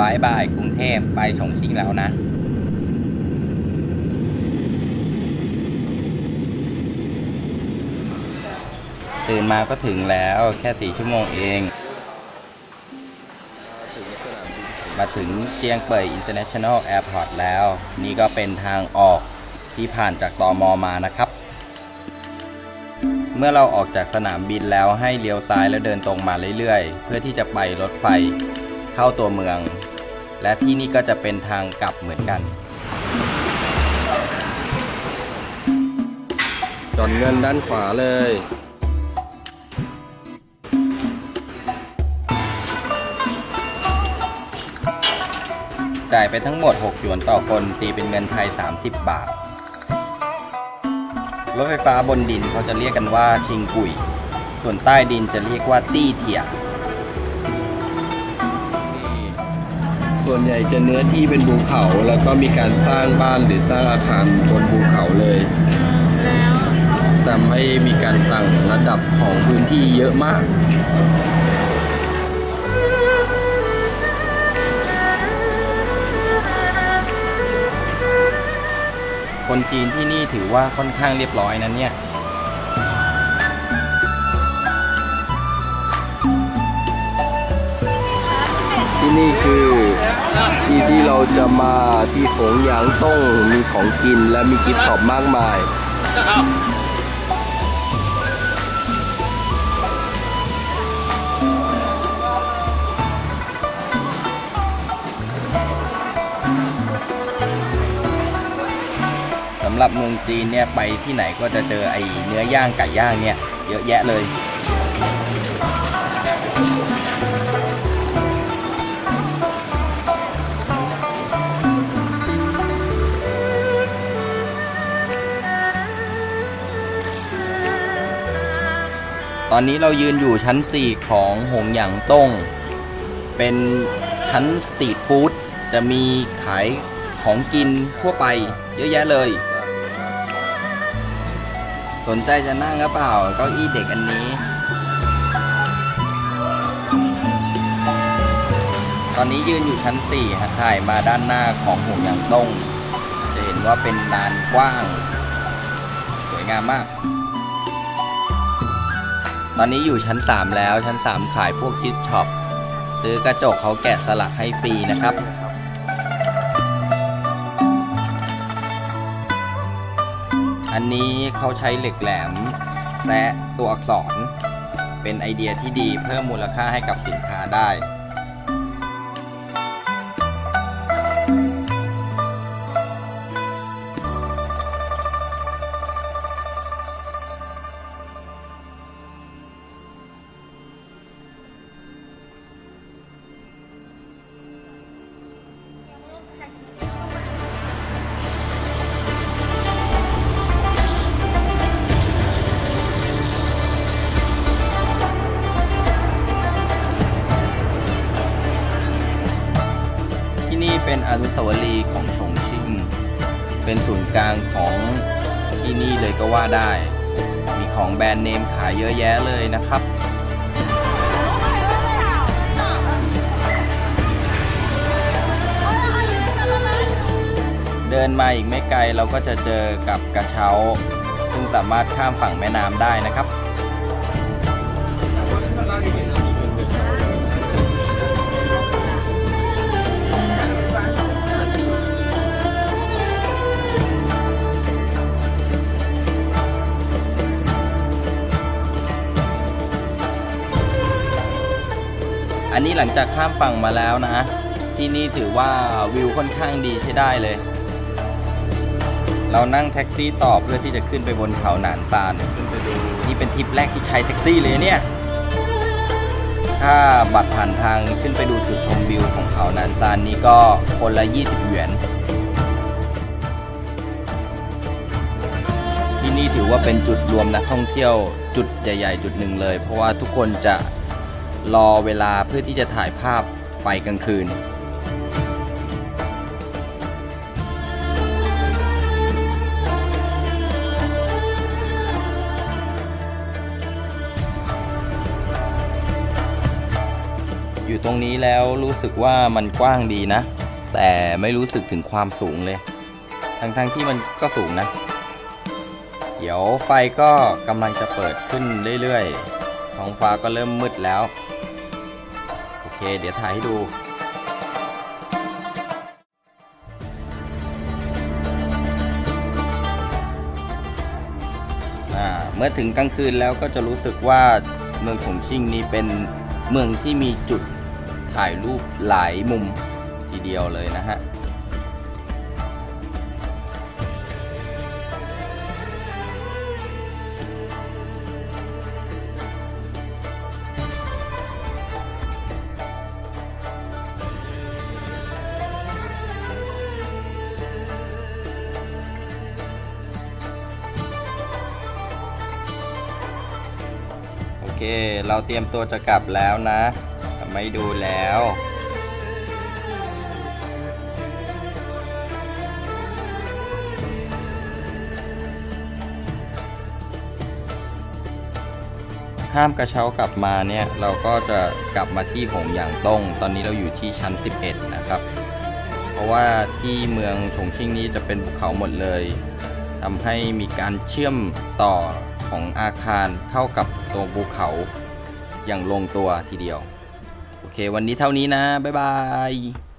บายบายกรุงเทพไปฉงชิ่งแล้วนะตื่นมาก็ถึงแล้วแค่สี่ชั่วโมงเอง มาถึงเจียงเป่ย International Airport แล้ว นี่ก็เป็นทางออกที่ผ่านจากตอมอมานะครับ เมื่อเราออกจากสนามบินแล้วให้เลี้ยวซ้ายแล้วเดินตรงมาเรื่อยๆ เพื่อที่จะไปรถไฟเข้าตัวเมือง และที่นี่ก็จะเป็นทางกลับเหมือนกันจอนเงินด้านขวาเลย จ่ายไปทั้งหมด 6 หยวนต่อคน ตีเป็นเงินไทย 30 บาท รถไฟฟ้าบนดินเขาจะเรียกกันว่าชิงกุย ส่วนใต้ดินจะเรียกว่าตี้เถีย ส่วนใหญ่จะเนื้อที่เป็นภูเขา แล้วก็มีการสร้างบ้านหรือสร้างอาคารบนภูเขาเลยทำให้มีการตั้งระดับของพื้นที่เยอะมากคนจีนที่นี่ถือว่าค่อนข้างเรียบร้อยนะเนี่ย ที่นี่คือ ที่ที่เราจะมาที่หงหยางต้งมีของกินและมีกิฟต์ช็อปมากมายสำหรับเมืองจีนเนี่ยไปที่ไหนก็จะเจอไอ้เนื้อย่างไก่ย่างเนี่ยเยอะแยะเลย ตอนนี้เรายืนอยู่ชั้น 4 ของหงหยางต้ง เป็นชั้นสตรีทฟู้ดจะมีขายของกินทั่วไปเยอะแยะเลย สนใจจะนั่งหรือเปล่าเก้าอี้เด็กอันนี้ ตอนนี้ยืนอยู่ชั้น4ฮะถ่ายมาด้านหน้าของหงหยางต้ง จะเห็นว่าเป็นลานกว้าง สวยงามมาก ตอนนี้อยู่ชั้น 3 แล้วชั้น 3 ขายพวกคิดช็อปซื้อกระจกเขาแกะสลักให้ฟรีนะครับ อันนี้เขาใช้เหล็กแหลมแซะตัวอักษร เป็นไอเดียที่ดีเพิ่มมูลค่าให้กับสินค้าได้ เป็นอนุสาวรีย์ของชงชิ่ง เป็นศูนย์กลางของที่นี่เลยก็ว่าได้ มีของแบรนด์เนมขายเยอะแยะเลยนะครับเดินมาอีกไม่ไกลเราก็จะเจอกับกระเช้า ซึ่งสามารถข้ามฝั่งแม่น้ำได้นะครับ นนี้หลังจากข้ามฝั่งมาแล้วนะ ที่นี่ถือว่าวิวค่อนข้างดีใช้ได้เลย เรานั่งแท็กซี่ต่อเพื่อที่จะขึ้นไปบนเขาหนานซานนี่เป็นทริปแรกที่ใช้แท็กซี่เลยเนี่ยค่าบัตรผ่านทางขึ้นไปดูจุดชมวิวของเขาหนานซานนี้ก็คนละ 20 หยวน ที่นี่ถือว่าเป็นจุดรวมนักท่องเที่ยวจุดใหญ่ ๆ จุดหนึ่งเลย เพราะว่าทุกคนจะ รอเวลาเพื่อที่จะถ่ายภาพไฟกลางคืน อยู่ตรงนี้แล้วรู้สึกว่ามันกว้างดีนะ แต่ไม่รู้สึกถึงความสูงเลย ทั้งๆที่มันก็สูงนะ เดี๋ยวไฟก็กำลังจะเปิดขึ้นเรื่อยๆ ท้องฟ้าก็เริ่มมืดแล้ว เค เดี๋ยวถ่ายให้ดูเมื่อถึงกลางคืนแล้วก็จะรู้สึกว่าเมืองฉงชิ่งนี้เป็นเมืองที่มีจุดถ่ายรูปหลายมุมทีเดียวเลยนะฮะ เค เราเตรียมตัวจะกลับแล้วนะไม่ดูแล้วข้ามกระเช้ากลับมาเนี่ยเราก็จะกลับมาที่หงอย่างต้ง ตอนนี้เราอยู่ที่ชั้น 11 นะครับ เพราะว่าที่เมืองฉงชิ่งนี้จะเป็นภูเขาหมดเลยทำให้มีการเชื่อมต่อ ของอาคารเข้ากับตัวภูเขาอย่างลงตัวทีเดียว โอเค วันนี้เท่านี้นะ บ๊ายบาย